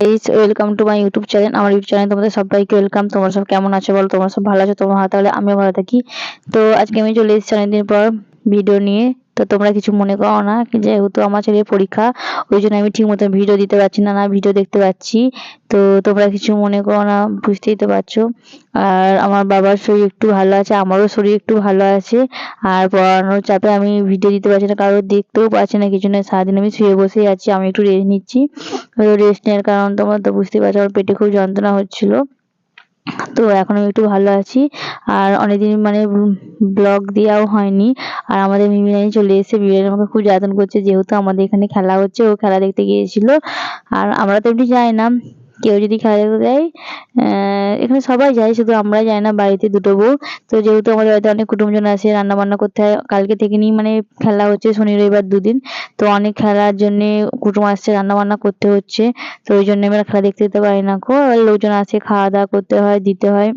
Guys welcome to my YouTube channel আমার YouTube channel তোমাদের সবাইকে ওয়েলকাম তোমরা সব কেমন আছো বলো? তোমরা সব ভালো আছো? তোমরা তাহলে আমিও ভালো থাকি। তো আজকে আমি চলে এসেছি অনেকদিন পর ভিডিও নিয়ে। তো তোমরা কিছু মনে করো না যেহেতু আমার ছেলের পরীক্ষা, ওই জন্য আমি ঠিক মতো ভিডিও দিতে পারছি না না ভিডিও দেখতে পাচ্ছি। তো তোমরা কিছু মনে করো না, বুঝতেই তো পারছ। আর আমার বাবার শরীর একটু ভালো আছে, আমারও শরীর একটু ভালো আছে। আর পড়ানোর চাপে আমি ভিডিও দিতে পারছি না, কারোর দেখতেও পাচ্ছি না, কিছু না, সারাদিন আমি শুয়ে বসেই আছি, আমি একটু রেস্ট নিচ্ছি। রেস্ট নেওয়ার কারণ তোমরা তো বুঝতেই পারছ, আমার পেটে খুব যন্ত্রণা হচ্ছিল। তো এখন আমি একটু ভালো আছি। আর অনেকদিন মানে ব্লগ দেওয়াও হয়নি। আর আমাদের মিমিরানি চলে এসেছে। মিমিরানি আমাকে খুব যত্ন করছে। যেহেতু আমাদের এখানে খেলা হচ্ছে, ও খেলা দেখতে গিয়েছিল। আর আমরা তো এমনি যাই না। কেউ যদি খেলা দেখতে দেয় এখানে সবাই যায়, শুধু আমরা যাই না, বাড়িতে দুটো বউ। তো যেহেতু আমাদের বাড়িতে অনেক কুটুমজন আসে রান্না বান্না করতে হয়, কালকে থেকে নিয়ে মানে খেলা হচ্ছে শনি, রবিবার দুদিন। তো অনেক খেলার জন্য কুটুম আসছে রান্না বান্না করতে হচ্ছে। তো ওই জন্য আমরা খেলা দেখতে যেতে পারি না। কো লোকজন আসে, খাওয়া দাওয়া করতে হয়, দিতে হয়।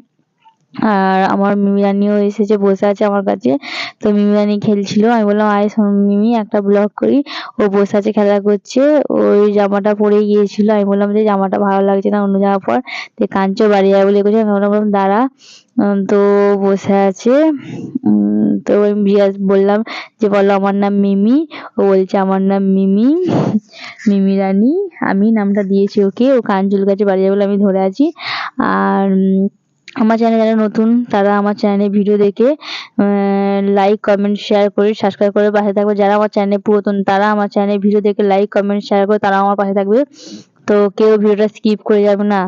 আর আমার মিমি রানিও এসেছে বসে আছে আমার কাছে। তো মিমি রানি খেলছিল। আমি বললাম, আয় মিমি, একটা ব্লগ করি। ও বসে আছে, খেলা করছে। ওই জামাটা পরে গিয়েছিল। আমি বললাম যে, জামাটা ভালো লাগছে না, অন্য জামা পর। তো কাঞ্চো বাড়ি যাবে বলে আমি বললাম, দাঁড়া। তো বসে আছে। তো আমি বললাম যে, বলো, আমার নাম মিমি। ও বলছে, আমার নাম মিমি মিমি রানী আমি নামটা দিয়েছি ওকে। ও কাঞ্চুল কাছে বাড়ি যাবে বলে আমি ধরে আছি। আর আমার চ্যানেল যারা নতুন, তারা আমার চ্যানেলে ভিডিও দেখে লাইক কমেন্ট শেয়ার করে সাবস্ক্রাইব করে পাশে থাকবে। যারা আমার চ্যানেলে পুরাতন, তারা আমার চ্যানেলে ভিডিও দেখে লাইক কমেন্ট শেয়ার করে তারা আমার পাশে থাকবে। তো কেউ ভিডিওটা স্কিপ করে যাবে না।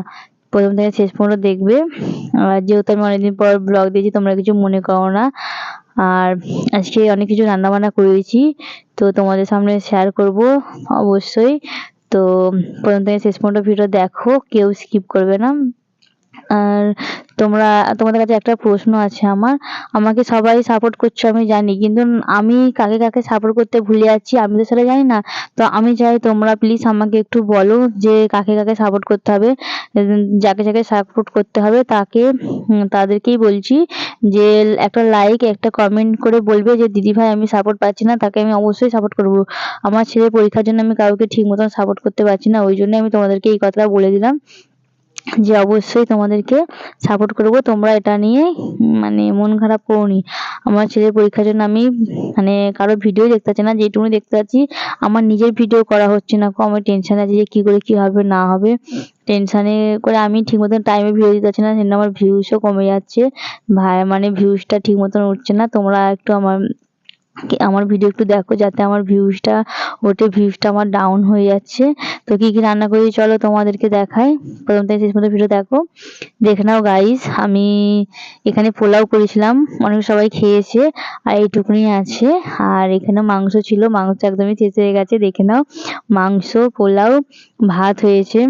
প্রথম থেকে শেষ পর্যন্ত দেখবে। আর যেহেতু আমি অনেকদিন পর ব্লগ দিয়েছি, তোমরা কিছু মনে করো না। আর আজকে অনেক কিছু রান্নাবান্না করেছি, তো তোমাদের সামনে শেয়ার করব অবশ্যই। তো প্রথম থেকে শেষ পর্যন্ত ভিডিও দেখো, কেউ স্কিপ করবে না। আর তোমরা, তোমাদের কাছে একটা প্রশ্ন আছে আমার। আমাকে সবাই সাপোর্ট করছ, আমি জানি। কিন্তু আমি কাকে কাকে সাপোর্ট করতে ভুলে যাচ্ছি, আমি তো সেটা জানি না। তো আমি চাই তোমরা প্লিজ আমাকে একটু বলো যে কাকে কাকে সাপোর্ট করতে হবে, যাকে যাকে সাপোর্ট করতে হবে, তাকে তাদেরকেই বলছি যে একটা লাইক একটা কমেন্ট করে বলবে যে, দিদি ভাই, আমি সাপোর্ট পাচ্ছি না, তাকে আমি অবশ্যই সাপোর্ট করব। আমার ছেলে পরীক্ষার জন্য আমি কাউকে ঠিক মতন সাপোর্ট করতে পারছি না, ওই জন্য আমি তোমাদেরকে এই কথাটা বলে দিলাম। যে অবশ্যই তোমাদেরকে সাপোর্ট করব। তোমরা এটা নিয়ে মানে মন খারাপ করোনি আমার ছেলের পরীক্ষার জন্য আমি মানে কারও ভিডিও দেখতে পাচ্ছি না যেটুকু দেখতে পাচ্ছি আমার নিজের ভিডিও করা হচ্ছে না। আমি টেনশন আছে যে কী করে কী হবে, না হবে। টেনশানে করে আমি ঠিক মতন টাইমে ভিডিও দিতে পারছি না, সেজন্য আমার ভিউসও কমে যাচ্ছে। ভাই মানে ভিউসটা ঠিক মতন উঠছে না। তোমরা একটু আমার আমার ভিডিও একটু দেখো যাতে আমার ভিউজটা ওঠে ভিউজটা আমার ডাউন হয়ে যাচ্ছে। তো কী কী রান্না করি চলো তোমাদেরকে দেখাই। প্রথম থেকে শেষ পর্যন্ত ভিডিও দেখো। দেখে নাও গাইস আমি এখানে পোলাও করেছিলাম, অনেক সবাই খেয়েছে, আর এইটুকুনি আছে। আর এখানে মাংস ছিল, মাংস একদমই শেষ হয়ে গেছে। দেখে নাও, মাংস, পোলাও, ভাত হয়েছে।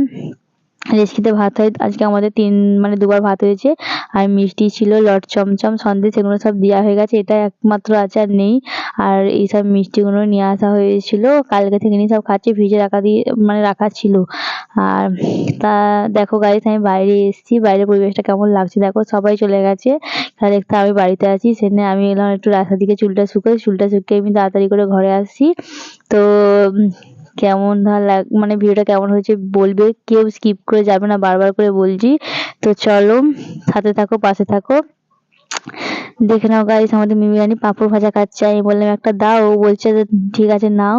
রেসকিতে ভাত হয়। আজকে আমাদের তিন মানে দুবার ভাত হয়েছে। আর মিষ্টি ছিল, লট চমচম, সন্দেশ, এগুলো সব দেওয়া হয়ে গেছে। এটা একমাত্র আছে আর নেই। আর এইসব মিষ্টিগুলো নিয়ে আসা হয়েছিল। কালকে থেকে নিয়ে সব খাচ্ছি, ফ্রিজে রাখা দিয়ে মানে রাখা ছিল। আর তা, দেখো গাড়ি আমি বাইরে এসেছি। বাইরের পরিবেশটা কেমন লাগছে? দেখো, সবাই চলে গেছে। তা দেখতে আমি বাড়িতে আছি। সেখানে আমি এলাম একটু রাস্তার দিকে চুলটা শুকোই চুলটা শুকিয়ে আমি তাড়াতাড়ি করে ঘরে আসছি। তো কেমন লাগ মানে ভিডিওটা কেমন হয়েছে বলবে, কেউ স্কিপ করে যাবে না, বারবার করে বলছি। তো চলো, সাথে থাকো, পাশে থাকো। দেখে নাও গাইস আমাদের মিমি রানী পাঁপড় ভাজা খাচ্ছে। আমি বললাম, একটা দাও। ও বলছে যে, ঠিক আছে, নাও।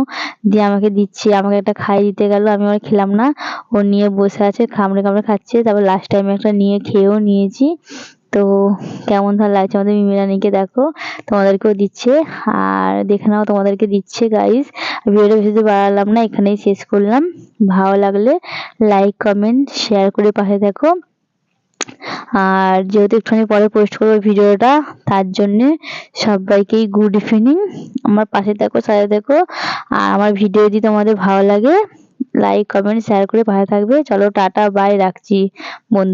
দিয়ে আমাকে দিচ্ছি। আমাকে একটা খাই দিতে গেল, আমি আর খেলাম না। ও নিয়ে বসে আছে, খামড়ে কামড়ে খাচ্ছে। তারপর লাস্ট টাইমে একটা নিয়ে খেয়েও নিয়েছি। তো কেমন ধর লাগছে আমাদের মিমি রানীকে দেখো, তোমাদেরকেও দিচ্ছে, আর দেখে নাও তোমাদেরকে দিচ্ছে গাইস ভিডিওটা বেশি বাড়ালাম না, এখানেই শেষ করলাম। ভালো লাগলে লাইক কমেন্ট শেয়ার করে পাশে দেখো আর যেহেতু একটুখানি পরে পোস্ট করব ভিডিওটা, তার জন্যে সবাইকেই গুড ইভিনিং আমার পাশে দেখো সাথে দেখো আর আমার ভিডিও যদি তোমাদের ভালো লাগে লাইক কমেন্ট শেয়ার করে পাশে থাকবে। চলো টাটা বাই রাখছি। বন্ধু